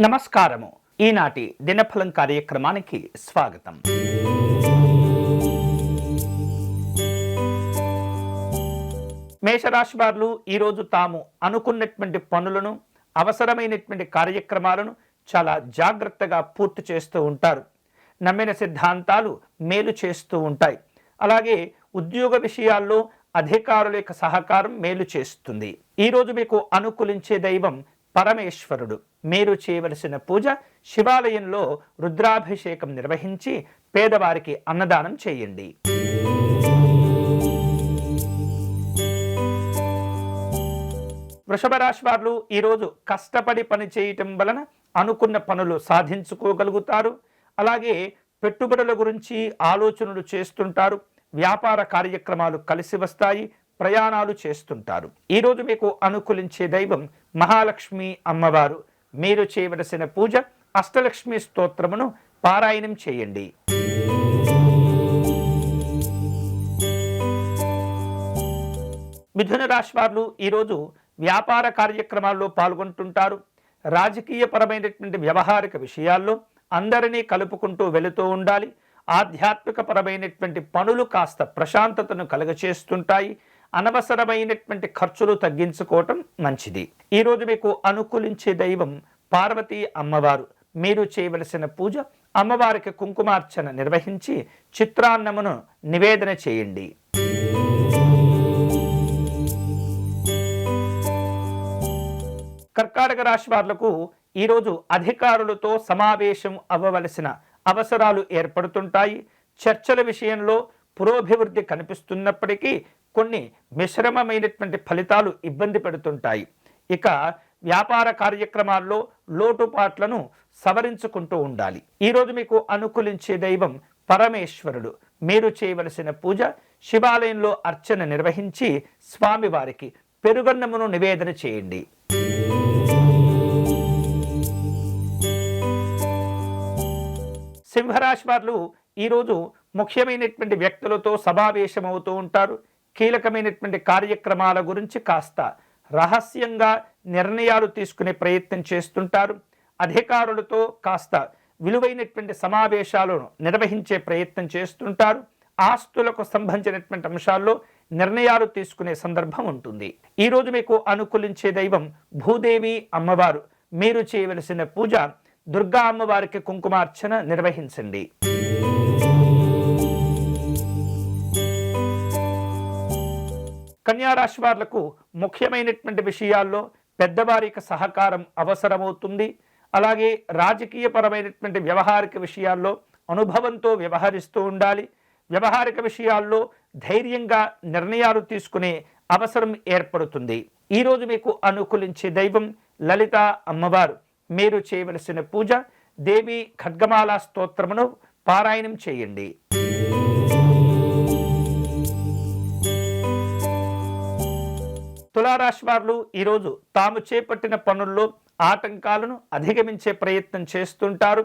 నమస్కారము. ఈనాటి దినఫలం కార్యక్రమానికి స్వాగతం. మేషరాశి వారు ఈరోజు తాము అనుకున్నటువంటి పనులను అవసరమైనటువంటి కార్యక్రమాలను చాలా జాగ్రత్తగా పూర్తి చేస్తూ ఉంటారు. నమ్మిన సిద్ధాంతాలు మేలు చేస్తూ ఉంటాయి. అలాగే ఉద్యోగ విషయాల్లో అధికారుల యొక్క సహకారం మేలు చేస్తుంది. ఈరోజు మీకు అనుకూలించే దైవం పరమేశ్వరుడు. మీరు చేయవలసిన పూజ శివాలయంలో రుద్రాభిషేకం నిర్వహించి పేదవారికి అన్నదానం చేయండి. వృషభ రాశి వారు ఈరోజు కష్టపడి పని చేయటం వలన అనుకున్న పనులు సాధించుకోగలుగుతారు. అలాగే పెట్టుబడుల గురించి ఆలోచనలు చేస్తుంటారు. వ్యాపార కార్యక్రమాలు కలిసి వస్తాయి ప్రయాణాలు చేస్తుంటారు. ఈరోజు మీకు అనుకూలించే దైవం మహాలక్ష్మి అమ్మవారు. మీరు చేయవలసిన పూజ అష్టలక్ష్మి స్తోత్రమును పారాయణం చేయండి. మిథున రాశి వారు ఈరోజు వ్యాపార కార్యక్రమాల్లో పాల్గొంటుంటారు. రాజకీయపరమైనటువంటి వ్యవహారిక విషయాల్లో అందరినీ కలుపుకుంటూ వెళుతూ ఉండాలి. ఆధ్యాత్మిక పరమైనటువంటి పనులు కాస్త ప్రశాంతతను కలుగచేస్తుంటాయి. అనవసరమైనటువంటి ఖర్చులు తగ్గించుకోవటం మంచిది. ఈరోజు మీకు అనుకూలించే దైవం పార్వతీ అమ్మవారు. మీరు చేయవలసిన పూజ అమ్మవారికి కుంకుమార్చన నిర్వహించి చిత్రాన్నమును నివేదన చేయండి. కర్కాటక రాశి వాళ్ళకు ఈరోజు అధికారులతో సమావేశం అవ్వవలసిన అవసరాలు ఏర్పడుతుంటాయి. చర్చల విషయంలో పురోభివృద్ధి కనిపిస్తున్నప్పటికీ కొన్ని మిశ్రమమైనటువంటి ఫలితాలు ఇబ్బంది పెడుతుంటాయి. ఇక వ్యాపార కార్యక్రమాల్లో లోటుపాట్లను సవరించుకుంటూ ఉండాలి. ఈరోజు మీకు అనుకూలించే దైవం పరమేశ్వరుడు. మీరు చేయవలసిన పూజ శివాలయంలో అర్చన నిర్వహించి స్వామివారికి పెరుగన్నమును నివేదన చేయండి. సింహరాశి వారు ఈరోజు ముఖ్యమైనటువంటి వ్యక్తులతో సమావేశమవుతూ ఉంటారు. కీలకమైనటువంటి కార్యక్రమాల గురించి కాస్త రహస్యంగా నిర్ణయాలు తీసుకునే ప్రయత్నం చేస్తుంటారు. అధికారులతో కాస్త విలువైనటువంటి సమావేశాలను నిర్వహించే ప్రయత్నం చేస్తుంటారు. ఆస్తులకు సంబంధించినటువంటి అంశాల్లో నిర్ణయాలు తీసుకునే సందర్భం ఉంటుంది. ఈరోజు మీకు అనుకూలించే దైవం భూదేవి అమ్మవారు. మీరు చేయవలసిన పూజ దుర్గా అమ్మవారికి కుంకుమార్చన నిర్వహించండి. కన్యారాశి వాళ్ళకు ముఖ్యమైనటువంటి విషయాల్లో పెద్దవారికి సహకారం అవసరమవుతుంది. అలాగే రాజకీయపరమైనటువంటి వ్యవహారిక విషయాల్లో అనుభవంతో వ్యవహరిస్తూ ఉండాలి. వ్యవహారిక విషయాల్లో ధైర్యంగా నిర్ణయాలు తీసుకునే అవసరం ఏర్పడుతుంది. ఈరోజు మీకు అనుకూలించే దైవం లలిత అమ్మవారు. మీరు చేయవలసిన పూజ దేవి ఖడ్గమాల స్తోత్రమును పారాయణం చేయండి. తులారాశి వారు ఈరోజు తాము చేపట్టిన పనుల్లో ఆటంకాలను అధిగమించే ప్రయత్నం చేస్తుంటారు.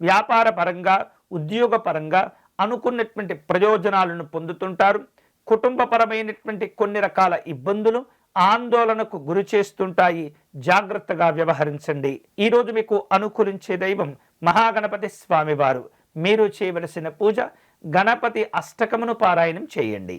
వ్యాపార పరంగా ఉద్యోగ పరంగా అనుకున్నటువంటి ప్రయోజనాలను పొందుతుంటారు. కుటుంబపరమైనటువంటి కొన్ని రకాల ఇబ్బందులు ఆందోళనకు గురి చేస్తుంటాయి. జాగ్రత్తగా వ్యవహరించండి. ఈరోజు మీకు అనుకూలించే దైవం మహాగణపతి స్వామివారు. మీరు చేయవలసిన పూజ గణపతి అష్టకమును పారాయణం చేయండి.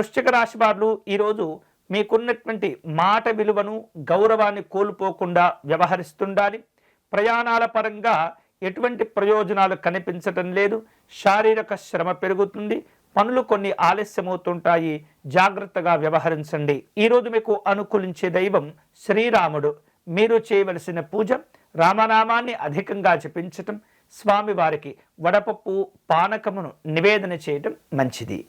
వృశ్చిక రాశి వారు ఈరోజు మీకున్నటువంటి మాట విలువను గౌరవాన్ని కోల్పోకుండా వ్యవహరిస్తుండాలి. ప్రయాణాల పరంగా ఎటువంటి ప్రయోజనాలు కనిపించటం లేదు. శారీరక శ్రమ పెరుగుతుంది. పనులు కొన్ని ఆలస్యమవుతుంటాయి. జాగ్రత్తగా వ్యవహరించండి. ఈరోజు మీకు అనుకూలించే దైవం శ్రీరాముడు. మీరు చేయవలసిన పూజ రామనామాన్ని అధికంగా జపించటం స్వామివారికి వడపప్పు పానకమును నివేదన చేయటం మంచిది.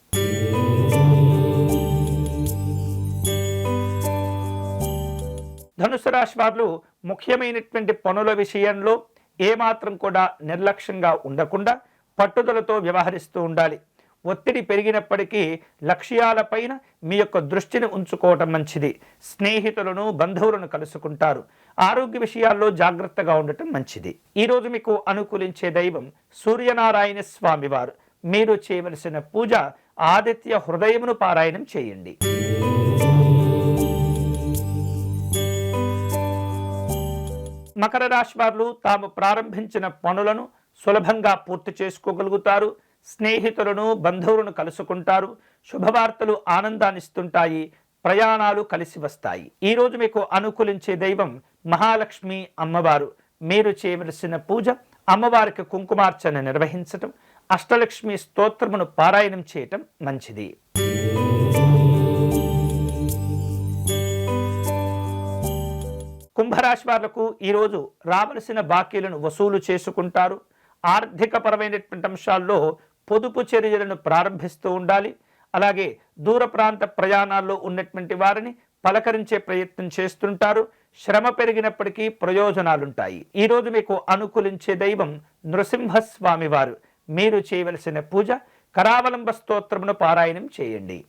ధనుసు రాశి వారు ముఖ్యమైనటువంటి పనుల విషయంలో ఏమాత్రం కూడా నిర్లక్ష్యంగా ఉండకుండా పట్టుదలతో వ్యవహరిస్తూ ఉండాలి. ఒత్తిడి పెరిగినప్పటికీ లక్ష్యాలపైన మీ యొక్క దృష్టిని ఉంచుకోవటం మంచిది. స్నేహితులను బంధువులను కలుసుకుంటారు. ఆరోగ్య విషయాల్లో జాగ్రత్తగా ఉండటం మంచిది. ఈరోజు మీకు అనుకూలించే దైవం సూర్యనారాయణ స్వామివారు. మీరు చేయవలసిన పూజ ఆదిత్య హృదయమును పారాయణం చేయండి. మకర రాశి వారు తాము ప్రారంభించిన పనులను సులభంగా పూర్తి చేసుకోగలుగుతారు. స్నేహితులను బంధువులను కలుసుకుంటారు. శుభవార్తలు ఆనందాన్నిస్తుంటాయి. ప్రయాణాలు కలిసి వస్తాయి. ఈ రోజు మీకు అనుకూలించే దైవం మహాలక్ష్మి అమ్మవారు. మీరు చేయవలసిన పూజ అమ్మవారికి కుంకుమార్చన నిర్వహించటం అష్టలక్ష్మి స్తోత్రమును పారాయణం చేయటం మంచిది. కుంభరాశి వాళ్ళకు ఈరోజు రావలసిన బాకీలను వసూలు చేసుకుంటారు. ఆర్థికపరమైనటువంటి అంశాల్లో పొదుపు చర్యలను ప్రారంభిస్తూ ఉండాలి. అలాగే దూర ప్రాంత ప్రయాణాల్లో ఉన్నటువంటి వారిని పలకరించే ప్రయత్నం చేస్తుంటారు. శ్రమ పెరిగినప్పటికీ ప్రయోజనాలుంటాయి. ఈరోజు మీకు అనుకూలించే దైవం నృసింహస్వామి వారు. మీరు చేయవలసిన పూజ కరావలంబ స్తోత్రమును పారాయణం చేయండి.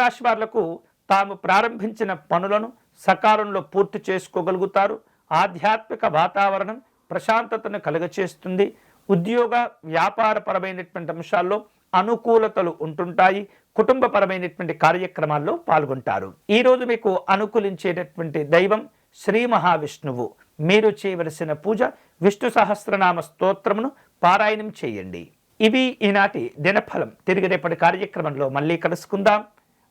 మీనరాశి వాళ్ళకు తాము ప్రారంభించిన పనులను సకాలంలో పూర్తి చేసుకోగలుగుతారు. ఆధ్యాత్మిక వాతావరణం ప్రశాంతతను కలుగచేస్తుంది. ఉద్యోగ వ్యాపారపరమైనటువంటి అంశాల్లో అనుకూలతలు ఉంటుంటాయి. కుటుంబపరమైనటువంటి కార్యక్రమాల్లో పాల్గొంటారు. ఈరోజు మీకు అనుకూలించేటటువంటి దైవం శ్రీ మహావిష్ణువు. మీరు చేయవలసిన పూజ విష్ణు సహస్రనామ స్తోత్రమును పారాయణం చేయండి. ఇవి ఈనాటి దినఫలం. తిరిగి రేపటి కార్యక్రమంలో మళ్ళీ కలుసుకుందాం.